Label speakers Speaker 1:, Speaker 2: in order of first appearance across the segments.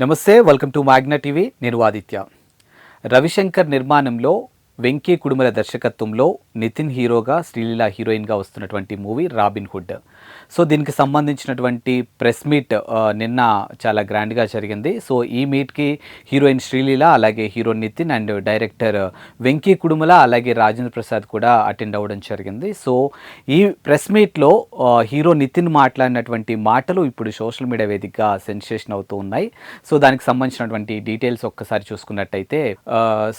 Speaker 1: నమస్తే welcome to Magna TV. నేను ఆదిత్య. రవిశంకర్ నిర్మాణంలో వెంకీ కుడుమల దర్శకత్వంలో నితిన్ హీరోగా శ్రీలీల హీరోయిన్గా వస్తున్నటువంటి మూవీ రాబిన్ హుడ్. సో దీనికి సంబంధించినటువంటి ప్రెస్ మీట్ నిన్న చాలా గ్రాండ్గా జరిగింది. సో ఈ మీట్కి హీరోయిన్ శ్రీలీల అలాగే hero Nithin and director Venky Kudumula అలాగే రాజేంద్ర ప్రసాద్ కూడా అటెండ్ అవ్వడం జరిగింది. సో ఈ ప్రెస్ మీట్లో హీరో నితిన్ మాట్లాడినటువంటి మాటలు ఇప్పుడు సోషల్ మీడియా వేదికగా సెన్సేషన్ అవుతూ ఉన్నాయి. సో దానికి సంబంధించినటువంటి డీటెయిల్స్ ఒక్కసారి చూసుకున్నట్టయితే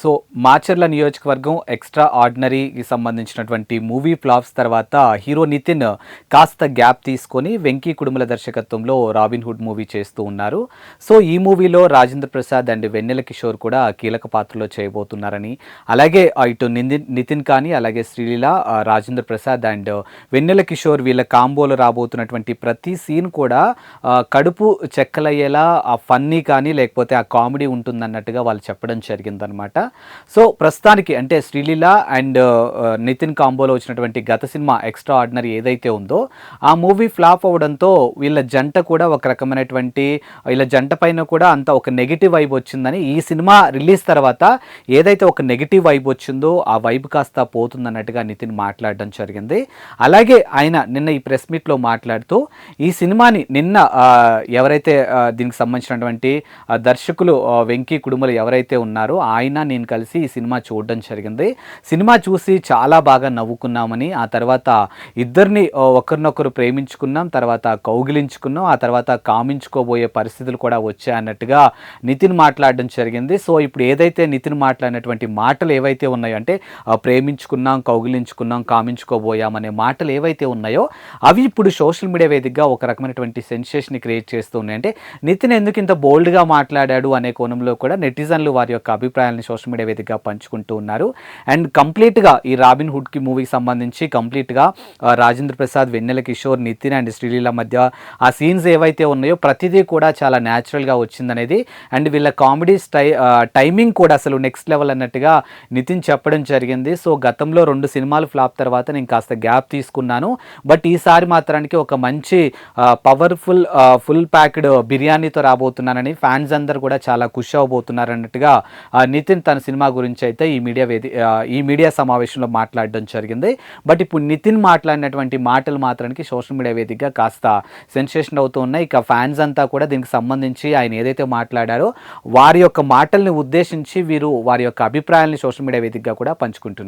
Speaker 1: సో మాచర్ల వర్గం ఎక్స్ట్రా ఆర్డినరీకి సంబంధించినటువంటి మూవీ ఫ్లాప్స్ తర్వాత హీరో నితిన్ కాస్త గ్యాప్ తీసుకొని వెంకీ కుడుముల దర్శకత్వంలో రాబిన్ హుడ్ మూవీ చేస్తూ ఉన్నారు. సో ఈ మూవీలో రాజేంద్ర ప్రసాద్ అండ్ వెన్నెల కిషోర్ కూడా కీలక పాత్రలో చేయబోతున్నారని. అలాగే ఇటు నింది- నితిన్ కానీ అలాగే శ్రీలీల రాజేంద్ర ప్రసాద్ అండ్ వెన్నెల కిషోర్ వీళ్ళ కాంబోలో రాబోతున్నటువంటి ప్రతి సీన్ కూడా కడుపు చెక్కలయ్యేలా ఆ ఫన్నీ కానీ లేకపోతే ఆ కామెడీ ఉంటుందన్నట్టుగా వాళ్ళు చెప్పడం జరిగిందనమాట సో ప్రస్తుతానికి అంటే శ్రీలీల అండ్ నితిన్ కాంబోలో వచ్చినటువంటి గత సినిమా ఎక్స్ట్రా ఆర్డినరీ ఏదైతే ఉందో ఆ మూవీ ఫ్లాప్ అవ్వడంతో వీళ్ళ జంట కూడా ఒక రకమైనటువంటి వీళ్ళ జంట పైన కూడా అంత ఒక నెగిటివ్ వైబ్ వచ్చిందని ఈ సినిమా రిలీజ్ తర్వాత ఏదైతే ఒక నెగిటివ్ వైబ్ వచ్చిందో ఆ వైబ్ కాస్త పోతుందన్నట్టుగా నితిన్ మాట్లాడడం జరిగింది. అలాగే ఆయన నిన్న ఈ ప్రెస్ మీట్లో మాట్లాడుతూ ఈ సినిమాని నిన్న ఎవరైతే దీనికి సంబంధించినటువంటి దర్శకులు వెంకీ కుడుమలు ఎవరైతే ఉన్నారో ఆయన నేను కలిసి ఈ సినిమా చూడడం జరిగింది. సినిమా చూసి చాలా బాగా నవ్వుకున్నామని ఆ తర్వాత ఇద్దరిని ఒకరినొకరు ప్రేమించుకున్నాం తర్వాత కౌగిలించుకున్నాం ఆ తర్వాత కామించుకోబోయే పరిస్థితులు కూడా వచ్చాయి అన్నట్టుగా నితిన్ మాట్లాడడం జరిగింది. సో ఇప్పుడు ఏదైతే నితిన్ మాట్లాడినటువంటి మాటలు ఏవైతే ఉన్నాయో అంటే ప్రేమించుకున్నాం కౌగిలించుకున్నాం కామించుకోబోయాం అనే మాటలు ఏవైతే ఉన్నాయో అవి ఇప్పుడు సోషల్ మీడియా వేదికగా ఒక రకమైనటువంటి సెన్సేషన్ క్రియేట్ చేస్తూ ఉన్నాయి. అంటే నితిన్ ఎందుకు ఇంత బోల్డ్గా మాట్లాడాడు అనే కోణంలో కూడా నెటిజన్లు వారి యొక్క అభిప్రాయాలను సోషల్ మీడియా వేదికగా పంచుకుంటూ ఉన్నారు. అండ్ కంప్లీట్గా ఈ రాబిన్ హుడ్కి మూవీకి సంబంధించి కంప్లీట్గా రాజేంద్ర ప్రసాద్ వెన్నెల కిషోర్ నితిన్ అండ్ శ్రీలీల మధ్య ఆ సీన్స్ ఏవైతే ఉన్నాయో ప్రతిదీ కూడా చాలా న్యాచురల్గా వచ్చిందనేది. అండ్ వీళ్ళ కామెడీ స్టై టైమింగ్ కూడా అసలు నెక్స్ట్ లెవెల్ అన్నట్టుగా నితిన్ చెప్పడం జరిగింది. సో గతంలో రెండు సినిమాలు ఫ్లాప్ తర్వాత నేను కాస్త గ్యాప్ తీసుకున్నాను. బట్ ఈసారి మాత్రానికి ఒక మంచి పవర్ఫుల్ ఫుల్ ప్యాక్డ్ బిర్యానీతో రాబోతున్నానని ఫ్యాన్స్ అందరు కూడా చాలా ఖుషి అవ్వబోతున్నారు అన్నట్టుగా నితిన్ తన సినిమా గురించి అయితే ఈ మీడియా వేది ఈ మీడియా సమావేశంలో మాట్లాడడం జరిగింది. బట్ ఇప్పుడు నితిన్ మాట్లాడినటువంటి మాటలు మాత్రానికి సోషల్ మీడియా వేదికగా కాస్త సెన్సేషన్ అవుతూ ఉన్నాయి. ఇక ఫ్యాన్స్ అంతా కూడా దీనికి సంబంధించి ఆయన ఏదైతే మాట్లాడారో వారి యొక్క మాటల్ని ఉద్దేశించి వీరు వారి యొక్క అభిప్రాయాల్ని సోషల్ మీడియా వేదికగా కూడా పంచుకుంటున్నారు.